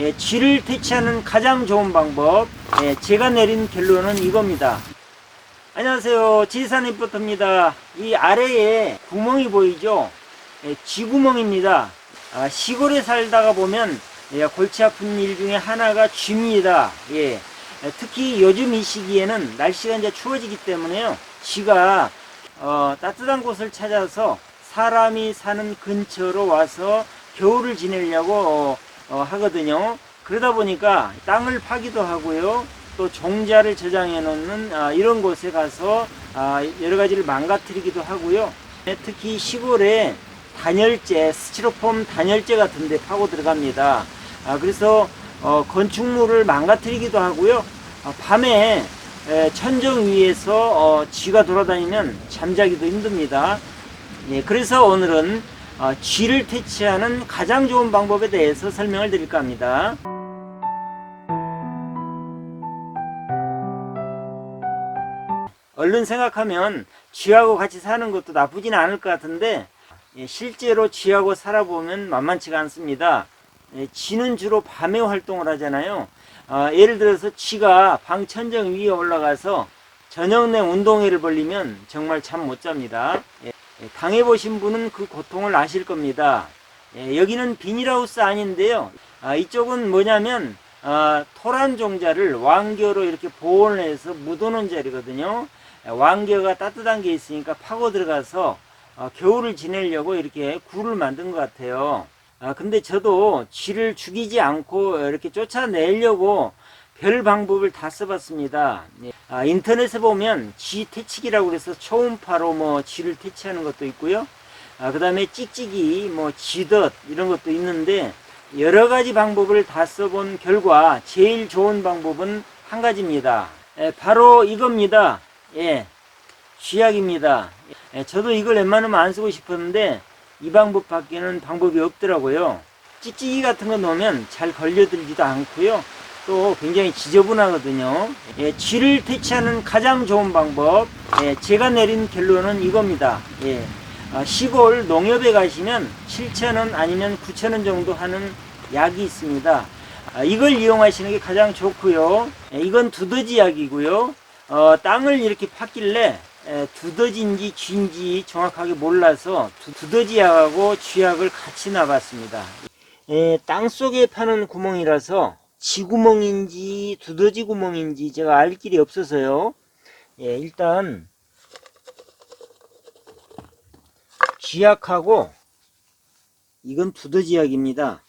예, 쥐를 퇴치하는 가장 좋은 방법. 예, 제가 내린 결론은 이겁니다. 안녕하세요. 지산 리포터입니다. 이 아래에 구멍이 보이죠? 예, 쥐구멍입니다. 아, 시골에 살다가 보면 예, 골치 아픈 일 중에 하나가 쥐입니다. 예. 예, 특히 요즘 이 시기에는 날씨가 이제 추워지기 때문에요. 쥐가 어, 따뜻한 곳을 찾아서 사람이 사는 근처로 와서 겨울을 지내려고 어, 어, 하거든요. 그러다 보니까 땅을 파기도 하고요. 또 종자를 저장해 놓는 아, 이런 곳에 가서 아, 여러 가지를 망가뜨리기도 하고요. 네, 특히 시골에 단열재, 스티로폼 단열재 같은 데 파고 들어갑니다. 아, 그래서 어, 건축물을 망가뜨리기도 하고요. 어, 밤에 에, 천정 위에서 어, 쥐가 돌아다니면 잠자기도 힘듭니다. 예, 그래서 오늘은 어, 쥐를 퇴치하는 가장 좋은 방법에 대해서 설명을 드릴까 합니다. 얼른 생각하면 쥐하고 같이 사는 것도 나쁘진 않을 것 같은데 예, 실제로 쥐하고 살아보면 만만치가 않습니다. 예, 쥐는 주로 밤에 활동을 하잖아요. 아, 예를 들어서 쥐가 방 천정 위에 올라가서 저녁 내 운동회를 벌리면 정말 잠 못 잡니다. 예, 예, 당해보신 분은 그 고통을 아실 겁니다. 예, 여기는 비닐하우스 아닌데요. 아, 이쪽은 뭐냐면 아, 토란 종자를 왕겨로 이렇게 보온 해서 묻어놓은 자리거든요. 예, 왕겨가 따뜻한 게 있으니까 파고 들어가서 어, 겨울을 지내려고 이렇게 굴을 만든 것 같아요. 아, 근데 저도 쥐를 죽이지 않고 이렇게 쫓아내려고 별 방법을 다 써봤습니다. 예. 아, 인터넷에 보면 쥐 퇴치기라고 해서 초음파로 뭐 쥐를 퇴치하는 것도 있고요. 아, 그 다음에 찍찍이, 뭐 쥐덫 이런 것도 있는데 여러 가지 방법을 다 써본 결과 제일 좋은 방법은 한 가지입니다. 예, 바로 이겁니다. 예, 쥐약입니다. 예, 저도 이걸 웬만하면 안 쓰고 싶었는데 이 방법 밖에는 방법이 없더라고요. 찍찍이 같은 거 넣으면 잘 걸려들지도 않고요. 또 굉장히 지저분하거든요. 예, 쥐를 퇴치하는 가장 좋은 방법. 예, 제가 내린 결론은 이겁니다. 예, 아, 시골 농협에 가시면 7,000원 아니면 9,000원 정도 하는 약이 있습니다. 아, 이걸 이용하시는 게 가장 좋고요. 예, 이건 두더지 약이고요. 어, 땅을 이렇게 팠길래 에, 두더지인지 쥐인지 정확하게 몰라서 두, 두더지약하고 쥐약을 같이 놔봤습니다. 에, 땅 속에 파는 구멍이라서 쥐구멍인지 두더지 구멍인지 제가 알 길이 없어서요. 예, 일단 쥐약하고 이건 두더지약입니다.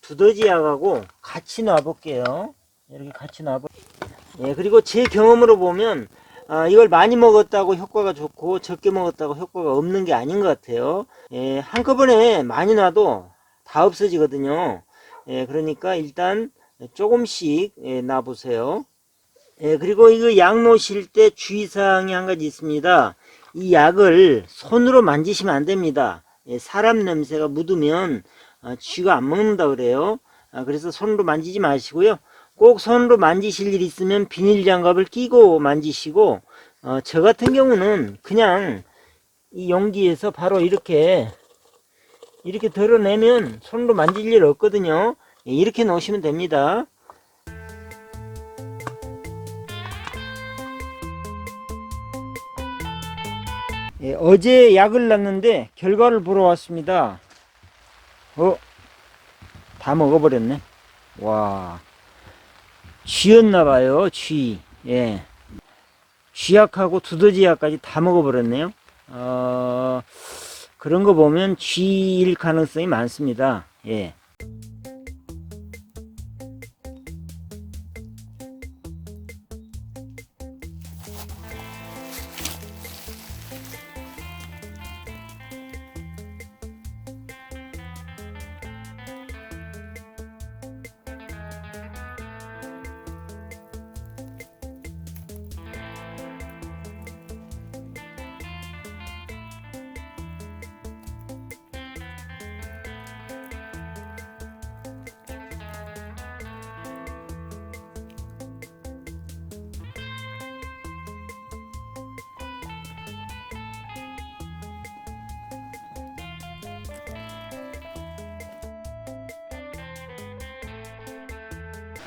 두더지약하고 같이 놔볼게요. 이렇게 같이 놔볼. 예, 그리고 제 경험으로 보면 아, 이걸 많이 먹었다고 효과가 좋고 적게 먹었다고 효과가 없는 게 아닌 것 같아요. 예, 한꺼번에 많이 놔도 다 없어지거든요. 예, 그러니까 일단 조금씩 예, 놔보세요. 예, 그리고 이거 약 놓으실 때 주의사항이 한 가지 있습니다. 이 약을 손으로 만지시면 안 됩니다. 예, 사람 냄새가 묻으면 아, 쥐가 안 먹는다 그래요. 아, 그래서 손으로 만지지 마시고요. 꼭 손으로 만지실 일 있으면 비닐 장갑을 끼고 만지시고 어, 저 같은 경우는 그냥 이 용기에서 바로 이렇게 이렇게 덜어내면 손으로 만질 일 없거든요. 예, 이렇게 놓으시면 됩니다. 예, 어제 약을 놨는데 결과를 보러 왔습니다. 어? 다 먹어버렸네. 와. 쥐였나봐요, 쥐. 예. 쥐약하고 두더지약까지 다 먹어버렸네요. 어, 그런 거 보면 쥐일 가능성이 많습니다. 예.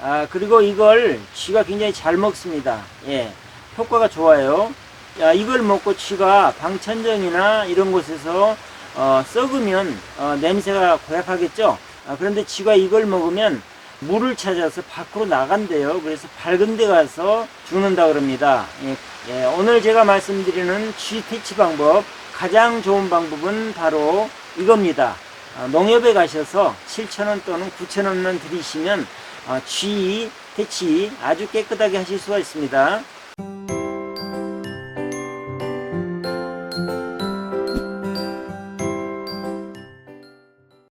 아, 그리고 이걸 쥐가 굉장히 잘 먹습니다. 예. 효과가 좋아요. 야, 이걸 먹고 쥐가 방천정이나 이런 곳에서 어, 썩으면 어, 냄새가 고약하겠죠. 아, 그런데 쥐가 이걸 먹으면 물을 찾아서 밖으로 나간대요. 그래서 밝은 데 가서 죽는다 그럽니다. 예, 예, 오늘 제가 말씀드리는 쥐 퇴치 방법 가장 좋은 방법은 바로 이겁니다. 아, 농협에 가셔서 7,000원 또는 9,000원만 들이시면 어, 쥐 퇴치 아주 깨끗하게 하실 수가 있습니다.